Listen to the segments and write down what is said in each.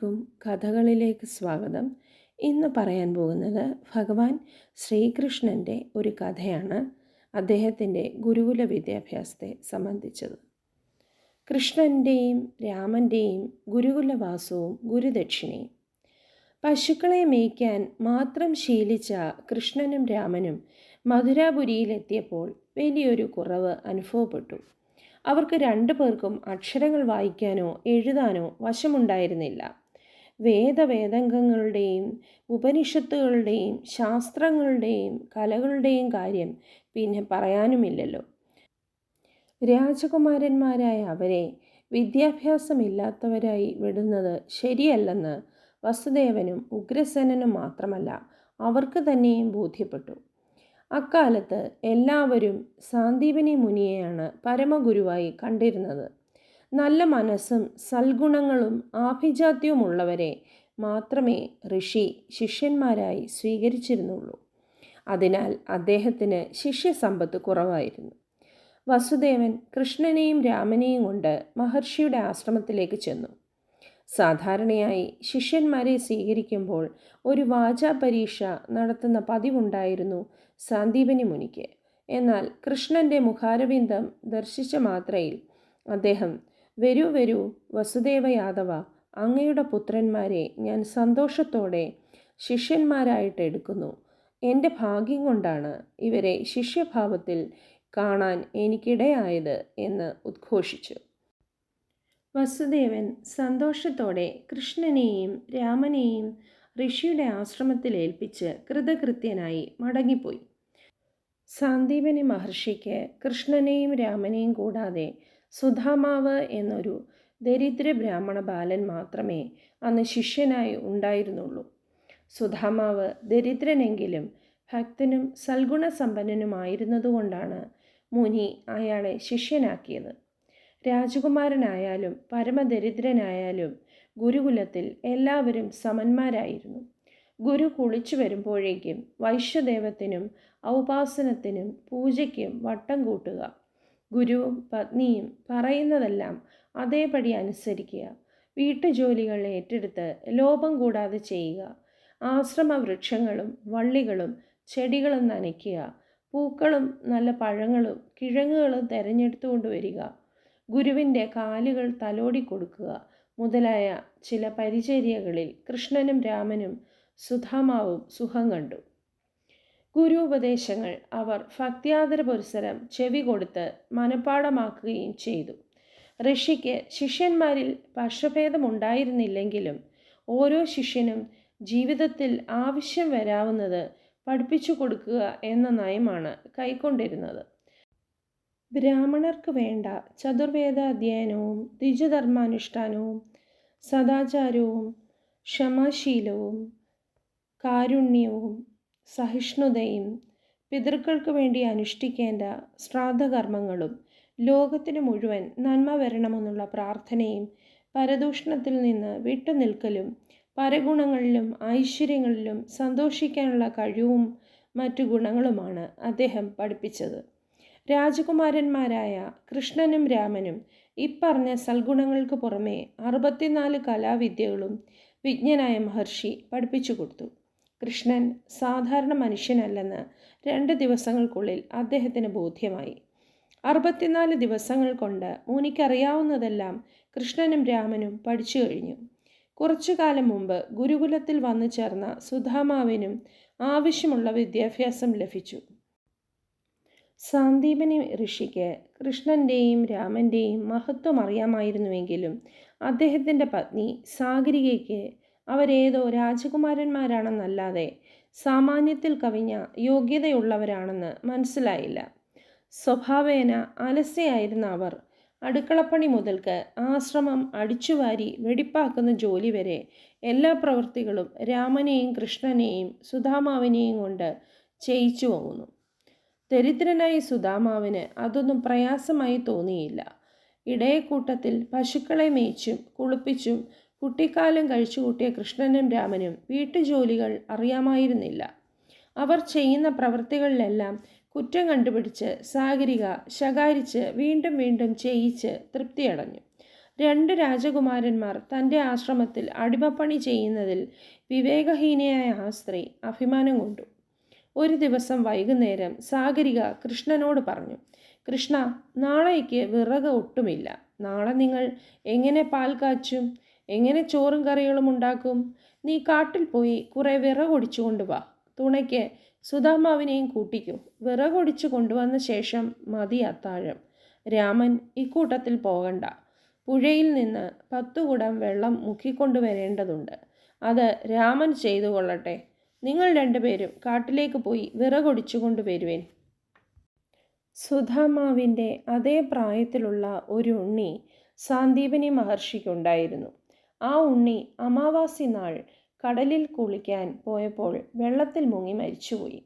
എല്ലാവർക്കും കഥകളിലേക്ക് സ്വാഗതം. ഇന്ന് പറയാൻ പോകുന്നത് ഭഗവാൻ ശ്രീകൃഷ്ണന്റെ ഒരു കഥയാണ് അദ്ദേഹത്തിന്റെ ഗുരുകുല വിദ്യാഭ്യാസത്തെ സംബന്ധിച്ചത്. കൃഷ്ണന്റെയും രാമന്റെയും ഗുരുകുലവാസവും ഗുരുദക്ഷിണയും. പശുക്കളെ മേയ്ക്കാൻ മാത്രം ശീലിച്ച കൃഷ്ണനും രാമനും മധുരാപുരിയിലെത്തിയപ്പോൾ വലിയൊരു കുറവ് അനുഭവപ്പെട്ടു. അവർക്ക് രണ്ടു പേർക്കും അക്ഷരങ്ങൾ വായിക്കാനോ എഴുതാനോ വശമുണ്ടായിരുന്നില്ല. വേദവേദംഗങ്ങളുടെയും ഉപനിഷത്തുകളുടെയും ശാസ്ത്രങ്ങളുടെയും കലകളുടെയും കാര്യം പിന്നെ പറയാനുമില്ലല്ലോ. രാജകുമാരന്മാരായ അവരെ വിദ്യാഭ്യാസമില്ലാത്തവരായി വിടുന്നത് ശരിയല്ലെന്ന് വസുദേവനും ഉഗ്രസേനനും മാത്രമല്ല അവർക്ക് തന്നെയും ബോധ്യപ്പെട്ടു. അക്കാലത്ത് എല്ലാവരും സാന്ദീപനി മുനിയെയാണ് പരമഗുരുവായി കണ്ടിരുന്നത്. നല്ല മനസ്സും സൽഗുണങ്ങളും ആഭിജാത്യവുമുള്ളവരെ മാത്രമേ ഋഷി ശിഷ്യന്മാരായി സ്വീകരിച്ചിരുന്നുള്ളൂ. അതിനാൽ അദ്ദേഹത്തിന് ശിഷ്യസമ്പത്ത് കുറവായിരുന്നു. വസുദേവൻ കൃഷ്ണനെയും രാമനെയും കൊണ്ട് മഹർഷിയുടെ ആശ്രമത്തിലേക്ക് ചെന്നു. സാധാരണയായി ശിഷ്യന്മാരെ സ്വീകരിക്കുമ്പോൾ ഒരു വാചാ പരീക്ഷ നടത്തുന്ന പതിവുണ്ടായിരുന്നു സാന്ദീപനി മുനിക്ക്. എന്നാൽ കൃഷ്ണന്റെ മുഖാരവിന്ദം ദർശിച്ച മാത്രയിൽ അദ്ദേഹം വരൂ വരൂ വസുദേവ യാദവ അങ്ങയുടെ പുത്രന്മാരെ ഞാൻ സന്തോഷത്തോടെ ശിഷ്യന്മാരായിട്ട് എടുക്കുന്നു. എന്റെ ഭാഗ്യം കൊണ്ടാണ് ഇവരെ ശിഷ്യഭാവത്തിൽ കാണാൻ എനിക്കിടയായത് എന്ന് ഉദ്ഘോഷിച്ചു. വസുദേവൻ സന്തോഷത്തോടെ കൃഷ്ണനെയും രാമനെയും ഋഷിയുടെ ആശ്രമത്തിൽ ഏൽപ്പിച്ച് കൃതകൃത്യനായി മടങ്ങിപ്പോയി. സാന്ദീപനി മഹർഷിക്ക് കൃഷ്ണനെയും രാമനെയും കൂടാതെ സുധാമാവ് എന്നൊരു ദരിദ്ര ബ്രാഹ്മണ ബാലൻ മാത്രമേ അന്ന് ശിഷ്യനായി ഉണ്ടായിരുന്നുള്ളൂ. സുധാമാവ് ദരിദ്രനെങ്കിലും ഭക്തനും സൽഗുണസമ്പന്നനുമായിരുന്നതുകൊണ്ടാണ് മുനി അയാളെ ശിഷ്യനാക്കിയത്. രാജകുമാരനായാലും പരമദരിദ്രനായാലും ഗുരുകുലത്തിൽ എല്ലാവരും സമന്മാരായിരുന്നു. ഗുരു കുളിച്ചു വരുമ്പോഴേക്കും വൈശ്യദേവത്തിനും ഔപാസനത്തിനും പൂജയ്ക്കും വട്ടം കൂട്ടുക. ഗുരുവും പത്നിയും പറയുന്നതെല്ലാം അതേപടി അനുസരിക്കുക. വീട്ടുജോലികൾ ഏറ്റെടുത്ത് ലോപം കൂടാതെ ചെയ്യുക. ആശ്രമ വൃക്ഷങ്ങളും വള്ളികളും ചെടികളും നനയ്ക്കുക. പൂക്കളും നല്ല പഴങ്ങളും കിഴങ്ങുകളും തിരഞ്ഞെടുത്തുകൊണ്ട് കൊണ്ടുവരിക ഗുരുവിന്റെ കാലുകൾ തലോടി കൊടുക്കുക. മുതലായ ചില പരിചര്യകളിൽ കൃഷ്ണനും രാമനും സുധാമാവും സുഖം കണ്ടു. ഗുരു ഉപദേശങ്ങൾ അവർ ഭക്തിയാദര പുരസരം ചെവി കൊടുത്ത് മനഃപ്പാടമാക്കുകയും ചെയ്തു. ഋഷിക്ക് ശിഷ്യന്മാരിൽ പക്ഷഭേദമുണ്ടായിരുന്നില്ലെങ്കിലും ഓരോ ശിഷ്യനും ജീവിതത്തിൽ ആവശ്യം വരാവുന്നത് പഠിപ്പിച്ചു കൊടുക്കുക എന്ന നയമാണ് കൈക്കൊണ്ടിരുന്നത്. ബ്രാഹ്മണർക്ക് വേണ്ട ചതുർവേദ അധ്യയനവും ദ്വിജധർമാനുഷ്ഠാനവും സദാചാരവും ക്ഷമാശീലവും കാരുണ്യവും സഹിഷ്ണുതയും പിതൃക്കൾക്ക് വേണ്ടി അനുഷ്ഠിക്കേണ്ട ശ്രാദ്ധകർമ്മങ്ങളും ലോകത്തിന് മുഴുവൻ നന്മ വരണമെന്നുള്ള പ്രാർത്ഥനയും പരദൂഷണത്തിൽ നിന്ന് വിട്ടുനിൽക്കലും പരഗുണങ്ങളിലും ഐശ്വര്യങ്ങളിലും സന്തോഷിക്കാനുള്ള കഴിവും മറ്റു ഗുണങ്ങളുമാണ് അദ്ദേഹം പഠിപ്പിച്ചത്. രാജകുമാരന്മാരായ കൃഷ്ണനും രാമനും ഇപ്പറഞ്ഞ സൽഗുണങ്ങൾക്ക് പുറമെ അറുപത്തിനാല് കലാവിദ്യകളും വിജ്ഞനായ മഹർഷി പഠിപ്പിച്ചു കൊടുത്തു. കൃഷ്ണൻ സാധാരണ മനുഷ്യനല്ലെന്ന് രണ്ട് ദിവസങ്ങൾക്കുള്ളിൽ അദ്ദേഹത്തിന് ബോധ്യമായി. അറുപത്തിനാല് ദിവസങ്ങൾ കൊണ്ട് മുനിക്കറിയാവുന്നതെല്ലാം കൃഷ്ണനും രാമനും പഠിച്ചു കഴിഞ്ഞു. കുറച്ചു കാലം മുമ്പ് ഗുരുകുലത്തിൽ വന്നു ചേർന്ന സുധാമാവിനും ആവശ്യമുള്ള വിദ്യാഭ്യാസം ലഭിച്ചു. സാന്ദീപനി ഋഷിക്ക് കൃഷ്ണന്റെയും രാമന്റെയും മഹത്വം അറിയാമായിരുന്നുവെങ്കിലും അദ്ദേഹത്തിന്റെ പത്നി സാഗരികയ്ക്ക് അവരേതോ രാജകുമാരന്മാരാണെന്നല്ലാതെ സാമാന്യത്തിൽ കവിഞ്ഞ യോഗ്യതയുള്ളവരാണെന്ന് മനസ്സിലായില്ല. സ്വഭാവേന അലസ്യയായിരുന്ന അവർ അടുക്കളപ്പണി മുതൽക്ക് ആശ്രമം അടിച്ചുവാരി വെടിപ്പാക്കുന്ന ജോലി വരെ എല്ലാ പ്രവൃത്തികളും രാമനെയും കൃഷ്ണനെയും സുധാമാവിനെയും കൊണ്ട് ചെയ്യിച്ചു പോകുന്നു ദരിദ്രനായ സുധാമാവിന് അതൊന്നും പ്രയാസമായി തോന്നിയില്ല. ഇടയക്കൂട്ടത്തിൽ പശുക്കളെ മേയിച്ചും കുളിപ്പിച്ചും കുട്ടിക്കാലം കഴിച്ചുകൂട്ടിയ കൃഷ്ണനും രാമനും വീട്ടുജോലികൾ അറിയാമായിരുന്നില്ല. അവർ ചെയ്യുന്ന പ്രവൃത്തികളിലെല്ലാം കുറ്റം കണ്ടുപിടിച്ച് സാഗരിക ശകാരിച്ച് വീണ്ടും വീണ്ടും ചെയ്യിച്ച് തൃപ്തിയടഞ്ഞു. രണ്ട് രാജകുമാരന്മാർ തന്റെ ആശ്രമത്തിൽ അടിമപ്പണി ചെയ്യുന്നതിൽ വിവേകഹീനയായ ആ സ്ത്രീ അഭിമാനം കൊണ്ടു. ഒരു ദിവസം വൈകുന്നേരം സാഗരിക കൃഷ്ണനോട് പറഞ്ഞു കൃഷ്ണ നാളേക്ക് വിറക് ഒട്ടുമില്ല. നാളെ നിങ്ങൾ എങ്ങനെ പാൽ കാച്ചും? എങ്ങനെ ചോറും കറികളും ഉണ്ടാക്കും? നീ കാട്ടിൽ പോയി കുറേ വിറകൊടിച്ചു കൊണ്ടുവാ തുണയ്ക്ക് സുധാമാവിനെയും കൂട്ടിക്കും. വിറകൊടിച്ചു കൊണ്ടുവന്ന ശേഷം മതി അത്താഴം. രാമൻ ഇക്കൂട്ടത്തിൽ പോകണ്ട. പുഴയിൽ നിന്ന് പത്തു കുടം വെള്ളം മുക്കിക്കൊണ്ടുവരേണ്ടതുണ്ട് അത് രാമൻ ചെയ്തു കൊള്ളട്ടെ. നിങ്ങൾ രണ്ടുപേരും കാട്ടിലേക്ക് പോയി വിറകൊടിച്ചു കൊണ്ടുവരുവേൻ സുധാമാവിന്റെ അതേ പ്രായത്തിലുള്ള ഒരു ഉണ്ണി സാന്ദീപനി മഹർഷിക്കുണ്ടായിരുന്നു. ആ ഉണ്ണി അമാവാസി നാൾ കടലിൽ കുളിക്കാൻ പോയപ്പോൾ വെള്ളത്തിൽ മുങ്ങി മരിച്ചുപോയി.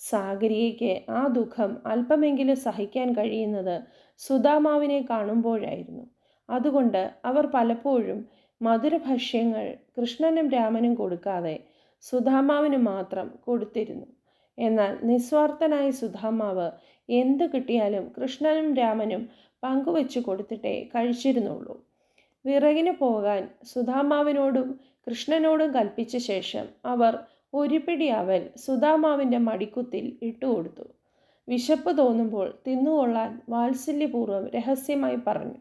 സാഗരിയയ്ക്ക് ആ ദുഃഖം അല്പമെങ്കിലും സഹിക്കാൻ കഴിയുന്നത് സുധാമാവിനെ കാണുമ്പോഴായിരുന്നു. അതുകൊണ്ട് അവർ പലപ്പോഴും മധുരഭക്ഷ്യങ്ങൾ കൃഷ്ണനും രാമനും കൊടുക്കാതെ സുധാമാവിന് മാത്രം കൊടുത്തിരുന്നു. എന്നാൽ നിസ്വാർത്ഥനായ സുധാമാവ് എന്ത് കിട്ടിയാലും കൃഷ്ണനും രാമനും പങ്കുവെച്ചു കൊടുത്തിട്ടേ കഴിച്ചിരുന്നുള്ളൂ. വിറകിന് പോകാൻ സുധാമാവിനോടും കൃഷ്ണനോടും കൽപ്പിച്ച ശേഷം അവർ ഒരു പിടി അവൽ സുധാമാവിന്റെ മടിക്കുത്തിൽ ഇട്ടുകൊടുത്തു വിശപ്പ് തോന്നുമ്പോൾ തിന്നുകൊള്ളാൻ വാത്സല്യപൂർവം രഹസ്യമായി പറഞ്ഞു.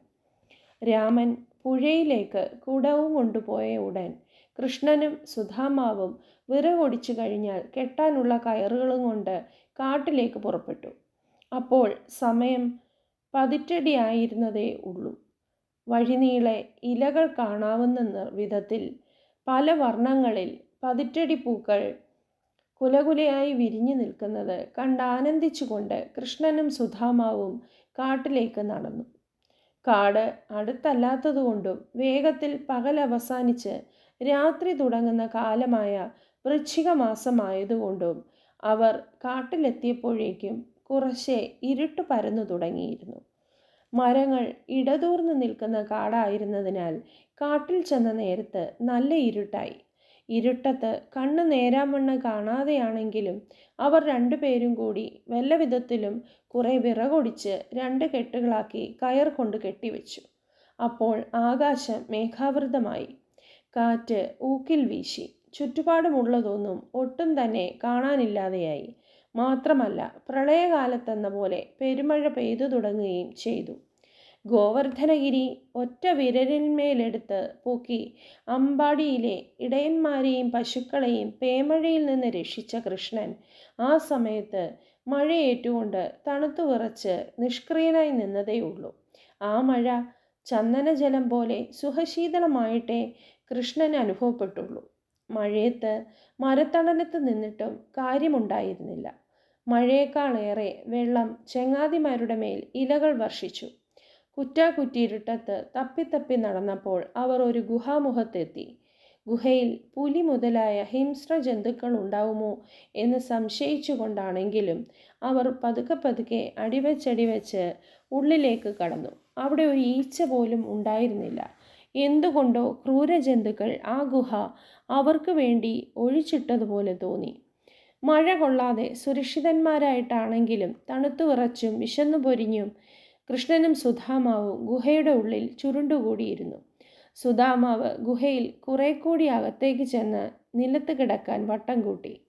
രാമൻ പുഴയിലേക്ക് കുടവും കൊണ്ടുപോയ ഉടൻ കൃഷ്ണനും സുധാമാവും വിറകൊടിച്ചു കഴിഞ്ഞാൽ കെട്ടാനുള്ള കയറുകളും കൊണ്ട് കാട്ടിലേക്ക് പുറപ്പെട്ടു. അപ്പോൾ സമയം പതിറ്റടിയായിരുന്നതേ ഉള്ളൂ. വഴിനീളെ ഇലകൾ കാണാവുന്ന വിധത്തിൽ പല വർണങ്ങളിൽ പതിറ്റടി പൂക്കൾ കുലകുലയായി വിരിഞ്ഞു നിൽക്കുന്നത് കണ്ട് ആനന്ദിച്ചുകൊണ്ട് കൃഷ്ണനും സുധാമാവും കാട്ടിലേക്ക് നടന്നു. കാട് അടുത്തല്ലാത്തതുകൊണ്ടും വേഗത്തിൽ പകൽ അവസാനിച്ച് രാത്രി തുടങ്ങുന്ന കാലമായ വൃശ്ചിക മാസമായതുകൊണ്ടും അവർ കാട്ടിലെത്തിയപ്പോഴേക്കും കുറച്ചേ ഇരുട്ട് പരന്നു തുടങ്ങിയിരുന്നു. മരങ്ങൾ ഇടതൂർന്ന് നിൽക്കുന്ന കാടായിരുന്നതിനാൽ കാട്ടിൽ ചെന്ന നേരത്ത് നല്ല ഇരുട്ടായി. ഇരുട്ടത്ത് കണ്ണ് നേരാമണ്ണ കാണാതെയാണെങ്കിലും അവർ രണ്ടുപേരും കൂടി വല്ല വിധത്തിലും കുറേ വിറകൊടിച്ച് രണ്ട് കെട്ടുകളാക്കി കയർ കൊണ്ട് കെട്ടിവെച്ചു. അപ്പോൾ ആകാശം മേഘാവൃതമായി. കാറ്റ് ഊക്കിൽ വീശി. ചുറ്റുപാടുമുള്ളതൊന്നും ഒട്ടും തന്നെ കാണാനില്ലാതെയായി. മാത്രമല്ല പ്രളയകാലത്തെന്ന പോലെ പെരുമഴ പെയ്തു തുടങ്ങുകയും ചെയ്തു. ഗോവർദ്ധനഗിരി ഒറ്റ വിരലിന്മേലെടുത്ത് പൊക്കി അമ്പാടിയിലെ ഇടയന്മാരെയും പശുക്കളെയും പേമഴയിൽ നിന്ന് രക്ഷിച്ച കൃഷ്ണൻ ആ സമയത്ത് മഴയേറ്റുകൊണ്ട് തണുത്തു വിറച്ച് നിഷ്ക്രിയനായി നിന്നതേയുള്ളൂ. ആ മഴ ചന്ദനജലം പോലെ സുഖശീതളമായിട്ടേ കൃഷ്ണന് അനുഭവപ്പെട്ടുള്ളൂ. മഴയത്ത് മരത്തണലത്ത് നിന്നിട്ടും കാര്യമുണ്ടായിരുന്നില്ല. മഴയേക്കാളേറെ വെള്ളം ചെങ്ങാതിമാരുടെ മേൽ ഇലകൾ വർഷിച്ചു. കുറ്റാക്കുറ്റിയിരുട്ടത്ത് തപ്പിത്തപ്പി നടന്നപ്പോൾ അവർ ഒരു ഗുഹാമുഖത്തെത്തി. ഗുഹയിൽ പുലി മുതലായ ഹിംസ്ര ജന്തുക്കൾ ഉണ്ടാവുമോ എന്ന് സംശയിച്ചുകൊണ്ടാണെങ്കിലും അവർ പതുക്കെ പതുക്കെ അടിവെച്ചടിവെച്ച് ഉള്ളിലേക്ക് കടന്നു. അവിടെ ഒരു ഈച്ച പോലും ഉണ്ടായിരുന്നില്ല. എന്തുകൊണ്ടോ ക്രൂരജന്തുക്കൾ ആ ഗുഹ അവർക്ക് വേണ്ടി ഒഴിച്ചിട്ടതുപോലെ തോന്നി. മഴ കൊള്ളാതെ സുരക്ഷിതന്മാരായിട്ടാണെങ്കിലും തണുത്തു വിറച്ചും വിശന്നു പൊരിഞ്ഞും കൃഷ്ണനും സുധാമാവും ഗുഹയുടെ ഉള്ളിൽ ചുരുണ്ടുകൂടിയിരുന്നു. സുധാമാവ് ഗുഹയിൽ കുറെ കൂടി അകത്തേക്ക് ചെന്ന് നിലത്ത് കിടക്കാൻ വട്ടം കൂട്ടി.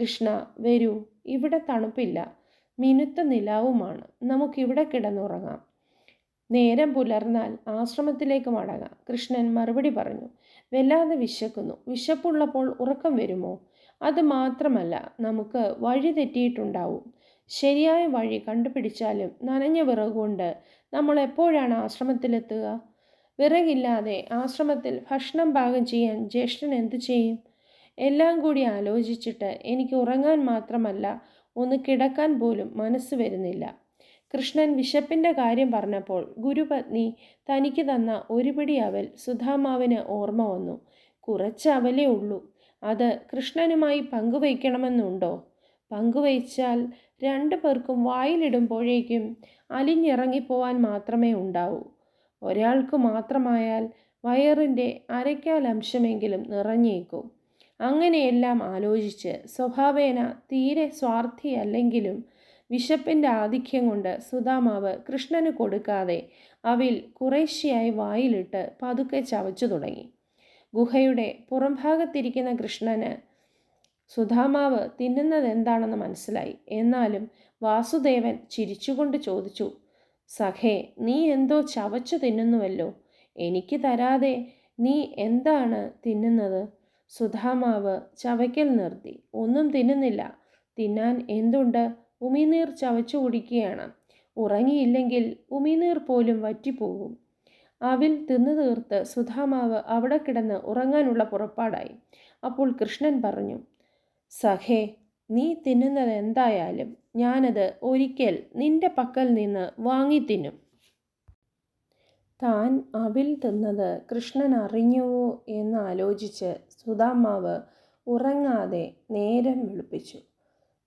കൃഷ്ണ വരൂ ഇവിടെ തണുപ്പില്ല. മിനുത്ത നിലാവുമാണ്. നമുക്കിവിടെ കിടന്നുറങ്ങാം. നേരം പുലർന്നാൽ ആശ്രമത്തിലേക്ക് മടങ്ങാം കൃഷ്ണൻ മറുപടി പറഞ്ഞു. വല്ലാതെ വിശക്കുന്നു. വിശപ്പുള്ളപ്പോൾ ഉറക്കം വരുമോ? അത് മാത്രമല്ല നമുക്ക് വഴി തെറ്റിയിട്ടുണ്ടാവും. ശരിയായ വഴി കണ്ടുപിടിച്ചാലും നനഞ്ഞ വിറകുകൊണ്ട് നമ്മൾ എപ്പോഴാണ് ആശ്രമത്തിലെത്തുക? വിറകില്ലാതെ ആശ്രമത്തിൽ ഭക്ഷണം പാകം ചെയ്യാൻ ജ്യേഷ്ഠൻ എന്തു ചെയ്യും? എല്ലാം കൂടി ആലോചിച്ചിട്ട് എനിക്ക് ഉറങ്ങാൻ മാത്രമല്ല ഒന്ന് കിടക്കാൻ പോലും മനസ്സ് വരുന്നില്ല. കൃഷ്ണൻ വിശപ്പിന്റെ കാര്യം പറഞ്ഞപ്പോൾ ഗുരുപത്നി തനിക്ക് തന്ന ഒരു പിടി അവൽ സുധാമാവിന് ഓർമ്മ വന്നു. കുറച്ച് അവലേ ഉള്ളൂ. അത് കൃഷ്ണനുമായി പങ്കുവയ്ക്കണമെന്നുണ്ടോ? പങ്കുവയ്ച്ചാൽ രണ്ടു പേർക്കും വായിലിടുമ്പോഴേക്കും അലിഞ്ഞിറങ്ങിപ്പോവാൻ മാത്രമേ ഉണ്ടാവൂ. ഒരാൾക്ക് മാത്രമായാൽ വയറിന്റെ അരയ്ക്കാൽ അംശമെങ്കിലും നിറഞ്ഞേക്കും. അങ്ങനെയെല്ലാം ആലോചിച്ച് സ്വഭാവേന തീരെ സ്വാർത്ഥിയല്ലെങ്കിലും വിശപ്പിന്റെ ആധിക്യം കൊണ്ട് സുധാമാവ് കൃഷ്ണന് കൊടുക്കാതെ അവിൽ കുറേശ്ശിയായി വായിലിട്ട് പതുക്കെ ചവച്ചു തുടങ്ങി. ഗുഹയുടെ പുറംഭാഗത്തിരിക്കുന്ന കൃഷ്ണന് സുധാമാവ് തിന്നുന്നത് എന്താണെന്ന് മനസ്സിലായി. എന്നാലും വാസുദേവൻ ചിരിച്ചുകൊണ്ട് ചോദിച്ചു സഖേ നീ എന്തോ ചവച്ചു തിന്നുന്നുവല്ലോ. എനിക്ക് തരാതെ നീ എന്താണ് തിന്നുന്നത്? സുധാമാവ് ചവയ്ക്കൽ നിർത്തി. ഒന്നും തിന്നുന്നില്ല. തിന്നാൻ എന്തുണ്ട്? ഉമിനീർ ചവച്ചു കുടിക്കുകയാണ്. ഉറങ്ങിയില്ലെങ്കിൽ ഉമിനീർ പോലും വറ്റിപ്പോകും. അവിൽ തിന്നു തീർത്ത് സുധാമാവ് അവിടെ കിടന്ന് ഉറങ്ങാനുള്ള പുറപ്പാടായി. അപ്പോൾ കൃഷ്ണൻ പറഞ്ഞു സഹേ നീ തിന്നുന്നത് എന്തായാലും ഞാനത് ഒരിക്കൽ നിന്റെ പക്കൽ നിന്ന് വാങ്ങി തിന്നും താൻ അവിൽ തിന്നത് കൃഷ്ണൻ അറിഞ്ഞുവോ എന്നാലോചിച്ച് സുധാമാവ് ഉറങ്ങാതെ നേരം വെളുപ്പിച്ചു.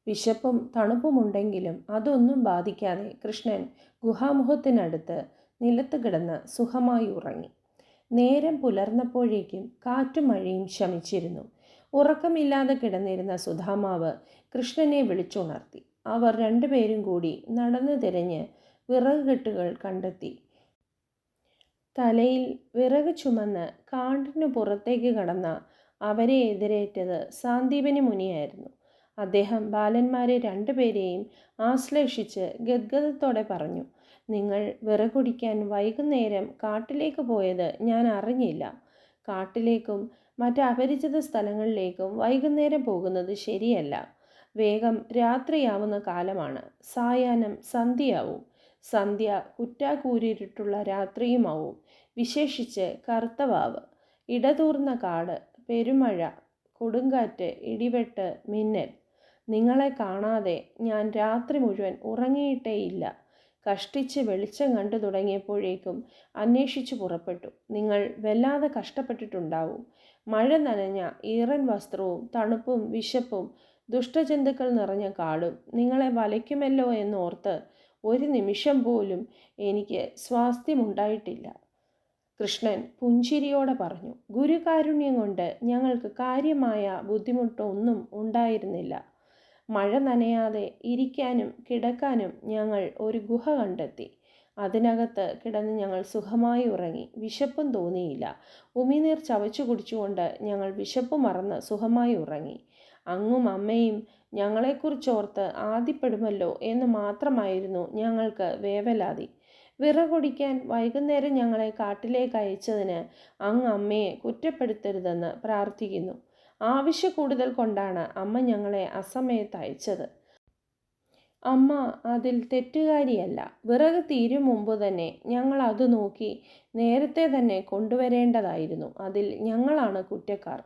വിശപ്പും തണുപ്പുമുണ്ടെങ്കിലും അതൊന്നും ബാധിക്കാതെ കൃഷ്ണൻ ഗുഹാമുഖത്തിനടുത്ത് നിലത്ത് കിടന്ന് സുഖമായി ഉറങ്ങി. നേരം പുലർന്നപ്പോഴേക്കും കാറ്റും മഴയും ശമിച്ചിരുന്നു. ഉറക്കമില്ലാതെ കിടന്നിരുന്ന സുധാമാവ് കൃഷ്ണനെ വിളിച്ചുണർത്തി. അവർ രണ്ടുപേരും കൂടി നടന്നു തിരഞ്ഞ് വിറകുകെട്ടുകൾ കണ്ടെത്തി. തലയിൽ വിറക് ചുമന്ന് കാണ്ടിനു പുറത്തേക്ക് കടന്ന അവരെ എതിരേറ്റത് സാന്ദീപനി മുനിയായിരുന്നു. അദ്ദേഹം ബാലന്മാരെ രണ്ടുപേരെയും ആശ്ലേഷിച്ച് ഗദ്ഗതത്തോടെ പറഞ്ഞു നിങ്ങൾ വിറകുടിക്കാൻ വൈകുന്നേരം കാട്ടിലേക്ക് പോയത് ഞാൻ അറിഞ്ഞില്ല. കാട്ടിലേക്കും മറ്റ് അപരിചിത സ്ഥലങ്ങളിലേക്കും വൈകുന്നേരം പോകുന്നത് ശരിയല്ല. വേഗം രാത്രിയാവുന്ന കാലമാണ്. സായാഹ്നം സന്ധ്യയാവും. സന്ധ്യ കുറ്റാക്കൂരിട്ടുള്ള രാത്രിയുമാവും. വിശേഷിച്ച് കറുത്തവാവ് ഇടതൂർന്ന കാട് പെരുമഴ കൊടുങ്കാറ്റ് ഇടിവെട്ട് മിന്നൽ. നിങ്ങളെ കാണാതെ ഞാൻ രാത്രി മുഴുവൻ ഉറങ്ങിയിട്ടേയില്ല. കഷ്ടിച്ച് വെളിച്ചം കണ്ടു തുടങ്ങിയപ്പോഴേക്കും അന്വേഷിച്ചു പുറപ്പെട്ടു. നിങ്ങൾ വല്ലാതെ കഷ്ടപ്പെട്ടിട്ടുണ്ടാവും. മഴ നനഞ്ഞ ഈറൻ വസ്ത്രവും തണുപ്പും വിശപ്പും ദുഷ്ടജന്തുക്കൾ നിറഞ്ഞ കാടും നിങ്ങളെ വലയ്ക്കുമല്ലോ എന്നോർത്ത് ഒരു നിമിഷം പോലും എനിക്ക് സ്വാസ്ഥ്യമുണ്ടായിട്ടില്ല. കൃഷ്ണൻ പുഞ്ചിരിയോടെ പറഞ്ഞു ഗുരുകാരുണ്യം കൊണ്ട് ഞങ്ങൾക്ക് കാര്യമായ ബുദ്ധിമുട്ടൊന്നും ഉണ്ടായിരുന്നില്ല. മഴ നനയാതെ ഇരിക്കാനും കിടക്കാനും ഞങ്ങൾ ഒരു ഗുഹ കണ്ടെത്തി. അതിനകത്ത് കിടന്ന് ഞങ്ങൾ സുഖമായി ഉറങ്ങി. വിശപ്പും തോന്നിയില്ല. ഉമിനീർ ചവച്ചു കുടിച്ചുകൊണ്ട് ഞങ്ങൾ വിശപ്പ് മറന്ന് സുഖമായി ഉറങ്ങി. അങ്ങും അമ്മയും ഞങ്ങളെക്കുറിച്ചോർത്ത് ആദ്യപ്പെടുമല്ലോ എന്ന് മാത്രമായിരുന്നു ഞങ്ങൾക്ക് വേവലാതി. വിറകൊടിക്കാൻ വൈകുന്നേരം ഞങ്ങളെ കാട്ടിലേക്ക് അയച്ചതിന് അങ്ങ് അമ്മയെ കുറ്റപ്പെടുത്തരുതെന്ന് പ്രാർത്ഥിക്കുന്നു. ആവശ്യ കൂടുതൽ കൊണ്ടാണ് അമ്മ ഞങ്ങളെ അസമയത്ത് അയച്ചത്. അമ്മ അതിൽ തെറ്റുകാരിയല്ല. വിറക് തീരും മുമ്പ് തന്നെ ഞങ്ങൾ അത് നോക്കി നേരത്തെ തന്നെ കൊണ്ടുവരേണ്ടതായിരുന്നു. അതിൽ ഞങ്ങളാണ് കുറ്റക്കാർ.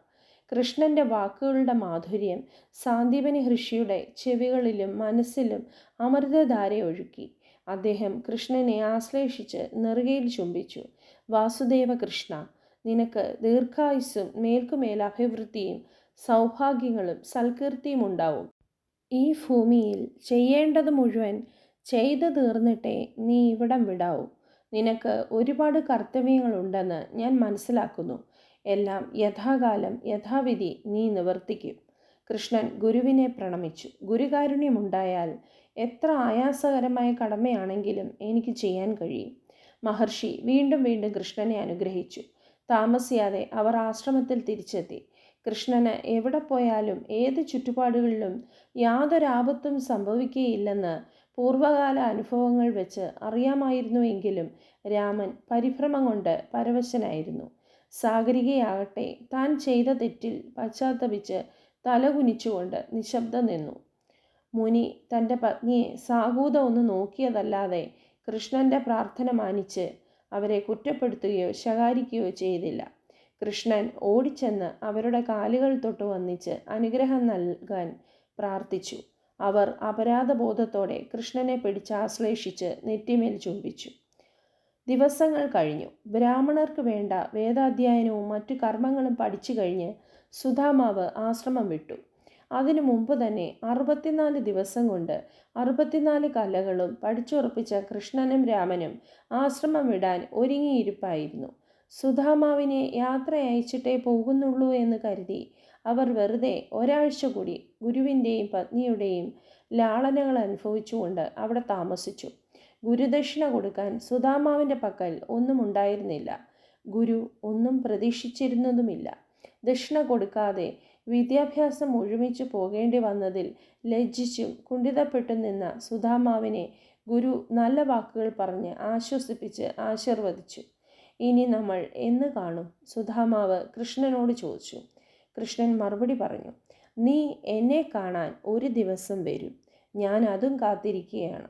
കൃഷ്ണന്റെ വാക്കുകളുടെ മാധുര്യം സാന്ദീപനി ഋഷിയുടെ ചെവികളിലും മനസ്സിലും അമൃതധാര ഒഴുക്കി. അദ്ദേഹം കൃഷ്ണനെ ആശ്ലേഷിച്ച് നെറുകയിൽ ചുംബിച്ചു. വാസുദേവ കൃഷ്ണ നിനക്ക് ദീർഘായുസ്സും മേൽക്കുമേൽ അഭിവൃദ്ധിയും സൗഭാഗ്യങ്ങളും സൽകീർത്തിയും ഉണ്ടാവും. ഈ ഭൂമിയിൽ ചെയ്യേണ്ടത് മുഴുവൻ ചെയ്തു തീർന്നിട്ടേ നീ ഇവിടം വിടാവൂ. നിനക്ക് ഒരുപാട് കർത്തവ്യങ്ങളുണ്ടെന്ന് ഞാൻ മനസ്സിലാക്കുന്നു. എല്ലാം യഥാകാലം യഥാവിധി നീ നിവർത്തിക്കും. കൃഷ്ണൻ ഗുരുവിനെ പ്രണമിച്ചു. ഗുരുകാരുണ്യമുണ്ടായാൽ എത്ര ആയാസകരമായ കടമയാണെങ്കിലും എനിക്ക് ചെയ്യാൻ കഴിയും. മഹർഷി വീണ്ടും വീണ്ടും കൃഷ്ണനെ അനുഗ്രഹിച്ചു. താമസിയാതെ അവർ ആശ്രമത്തിൽ തിരിച്ചെത്തി. കൃഷ്ണന് എവിടെ പോയാലും ഏത് ചുറ്റുപാടുകളിലും യാതൊരാപത്തും സംഭവിക്കുകയില്ലെന്ന് പൂർവകാല അനുഭവങ്ങൾ വെച്ച് അറിയാമായിരുന്നുവെങ്കിലും രാമൻ പരിഭ്രമം കൊണ്ട് പരവശനായിരുന്നു. സാഗരികയാകട്ടെ താൻ ചെയ്ത തെറ്റിൽ പശ്ചാത്തപിച്ച് തലകുനിച്ചുകൊണ്ട് നിശബ്ദം നിന്നു. മുനി തന്റെ പത്നിയെ സാഹൂത ഒന്ന് നോക്കിയതല്ലാതെ കൃഷ്ണന്റെ പ്രാർത്ഥന മാനിച്ച് അവരെ കുറ്റപ്പെടുത്തുകയോ ശകാരിക്കുകയോ ചെയ്തില്ല. കൃഷ്ണൻ ഓടിച്ചെന്ന് അവരുടെ കാലുകൾ തൊട്ട് വന്നിച്ച് അനുഗ്രഹം നൽകാൻ പ്രാർത്ഥിച്ചു. അവർ അപരാധബോധത്തോടെ കൃഷ്ണനെ പിടിച്ച് ആശ്ലേഷിച്ച് നെറ്റിമേൽ ചുംബിച്ചു ദിവസങ്ങൾ കഴിഞ്ഞു. ബ്രാഹ്മണർക്ക് വേണ്ട വേദാധ്യയനവും മറ്റു കർമ്മങ്ങളും പഠിച്ചു കഴിഞ്ഞ് സുധാമാവ് ആശ്രമം വിട്ടു. അതിനു മുമ്പ് തന്നെ അറുപത്തിനാല് ദിവസം കൊണ്ട് അറുപത്തിനാല് കലകളും പഠിച്ചുറപ്പിച്ച കൃഷ്ണനും രാമനും ആശ്രമം വിടാൻ ഒരുങ്ങിയിരിപ്പായിരുന്നു. സുധാമാവിനെ യാത്ര അയച്ചിട്ടേ പോകുന്നുള്ളൂ എന്ന് കരുതി അവർ വെറുതെ ഒരാഴ്ച കൂടി ഗുരുവിന്റെയും പത്നിയുടെയും ലാളനകൾ അനുഭവിച്ചുകൊണ്ട് അവിടെ താമസിച്ചു. ഗുരുദക്ഷിണ കൊടുക്കാൻ സുധാമാവിന്റെ പക്കൽ ഒന്നും ഉണ്ടായിരുന്നില്ല. ഗുരു ഒന്നും പ്രതീക്ഷിച്ചിരുന്നതുമില്ല. ദക്ഷിണ കൊടുക്കാതെ വിദ്യാഭ്യാസം ഒഴിമിച്ചു പോകേണ്ടി വന്നതിൽ ലജ്ജിച്ചും കുണ്ഠിതപ്പെട്ടും നിന്ന സുധാമാവിനെ ഗുരു നല്ല വാക്കുകൾ പറഞ്ഞ് ആശ്വസിപ്പിച്ച് ആശീർവദിച്ചു. ഇനി നമ്മൾ എന്ന് കാണും? സുധാമാവ് കൃഷ്ണനോട് ചോദിച്ചു. കൃഷ്ണൻ മറുപടി പറഞ്ഞു നീ എന്നെ കാണാൻ ഒരു ദിവസം വരും. ഞാൻ അതും കാത്തിരിക്കുകയാണ്.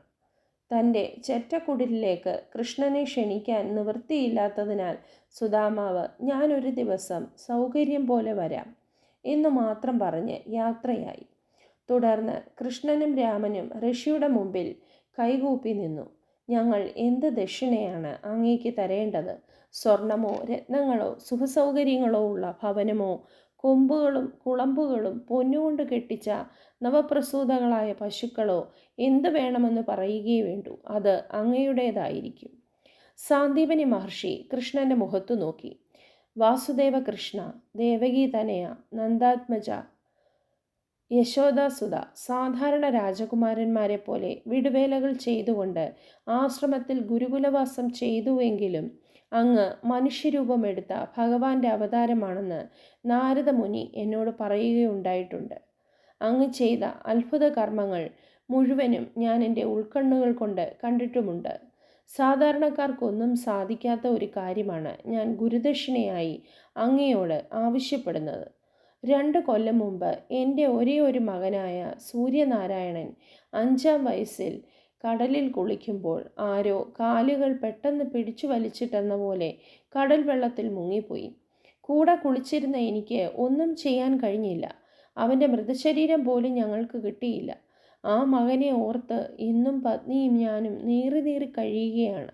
തന്റെ ചെറ്റക്കുടിലേക്ക് കൃഷ്ണനെ ക്ഷണിക്കാൻ നിവൃത്തിയില്ലാത്തതിനാൽ സുധാമാവ് ഞാനൊരു ദിവസം സൗകര്യം പോലെ വരാം. എന്ന് മാത്രം പറഞ്ഞ് യാത്രയായി. തുടർന്ന് കൃഷ്ണനും രാമനും ഋഷിയുടെ മുമ്പിൽ കൈകൂപ്പി നിന്നു. ഞങ്ങൾ എന്ത് ദക്ഷിണയാണ് അങ്ങേക്ക് തരേണ്ടത്? സ്വർണമോ രത്നങ്ങളോ സുഖസൗകര്യങ്ങളോ ഉള്ള ഭവനമോ കൊമ്പുകളും കുളമ്പുകളും പൊന്നുകൊണ്ട് കെട്ടിച്ച നവപ്രസൂതകളായ പശുക്കളോ എന്ത് വേണമെന്ന് പറയുകയേ വേണ്ടൂ. അത് അങ്ങയുടേതായിരിക്കും. സാന്ദീപനി മഹർഷി കൃഷ്ണന്റെ മുഖത്തു നോക്കി. വാസുദേവ കൃഷ്ണ ദേവകി തനയ നന്ദാത്മജ യശോദാസുത സാധാരണ രാജകുമാരന്മാരെ പോലെ വിടുവേലകൾ ചെയ്തുകൊണ്ട് ആശ്രമത്തിൽ ഗുരുകുലവാസം ചെയ്തുവെങ്കിലും അങ്ങ് മനുഷ്യരൂപമെടുത്ത ഭഗവാന്റെ അവതാരമാണെന്ന് നാരദമുനി എന്നോട് പറയുകയുണ്ടായിട്ടുണ്ട്. അങ്ങ് ചെയ്ത അത്ഭുത കർമ്മങ്ങൾ മുഴുവനും ഞാൻ എന്റെ ഉൾക്കണ്ണുകൾ കൊണ്ട് കണ്ടിട്ടുമുണ്ട്. സാധാരണക്കാർക്കൊന്നും സാധിക്കാത്ത ഒരു കാര്യമാണ് ഞാൻ ഗുരുദക്ഷിണയായി അങ്ങയോട് ആവശ്യപ്പെടുന്നത്. രണ്ട് കൊല്ലം മുമ്പ് എന്റെ ഒരേ ഒരു മകനായ സൂര്യനാരായണൻ അഞ്ചാം വയസ്സിൽ കടലിൽ കുളിക്കുമ്പോൾ ആരോ കാലുകൾ പെട്ടെന്ന് പിടിച്ചു വലിച്ചിട്ടെന്ന പോലെ കടൽ വെള്ളത്തിൽ മുങ്ങിപ്പോയി. കൂടെ കുളിച്ചിരുന്ന എനിക്ക് ഒന്നും ചെയ്യാൻ കഴിഞ്ഞില്ല. അവന്റെ മൃതശരീരം പോലും ഞങ്ങൾക്ക് കിട്ടിയില്ല. ആ മകനെ ഓർത്ത് ഇന്നും പത്നിയും ഞാനും നീറി നീറി കഴിയുകയാണ്.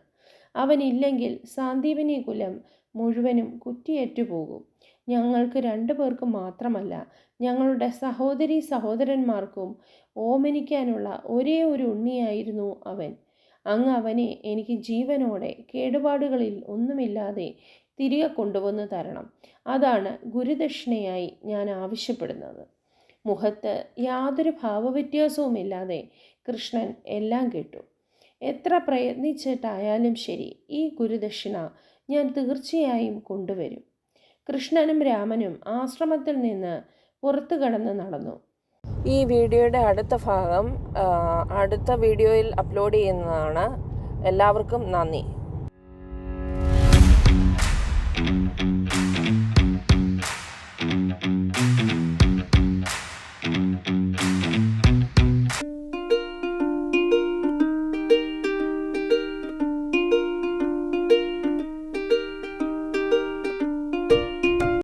അവനില്ലെങ്കിൽ സാന്ദീപനി കുലം മുഴുവനും കുറ്റിയേറ്റു പോകും. ഞങ്ങൾക്ക് രണ്ടു പേർക്കും മാത്രമല്ല ഞങ്ങളുടെ സഹോദരി സഹോദരന്മാർക്കും ഓമനിക്കാനുള്ള ഒരേ ഒരു ഉണ്ണിയായിരുന്നു അവൻ. അങ്ങ് അവനെ എനിക്ക് ജീവനോടെ കേടുപാടുകളിൽ ഒന്നുമില്ലാതെ തിരികെ കൊണ്ടുവന്ന് തരണം. അതാണ് ഗുരുദക്ഷിണയായി ഞാൻ ആവശ്യപ്പെടുന്നത്. മുഖത്ത് യാതൊരു ഭാവവ്യത്യാസവുമില്ലാതെ കൃഷ്ണൻ എല്ലാം കേട്ടു. എത്ര പ്രയത്നിച്ചിട്ടായാലും ശരി ഈ ഗുരുദക്ഷിണ ഞാൻ തീർച്ചയായും കൊണ്ടുവരും. കൃഷ്ണനും രാമനും ആശ്രമത്തിൽ നിന്ന് പുറത്തു കടന്ന് നടന്നു. ഈ വീഡിയോയുടെ അടുത്ത ഭാഗം അടുത്ത വീഡിയോയിൽ അപ്ലോഡ് ചെയ്യുന്നതാണ്. എല്ലാവർക്കും നന്ദി.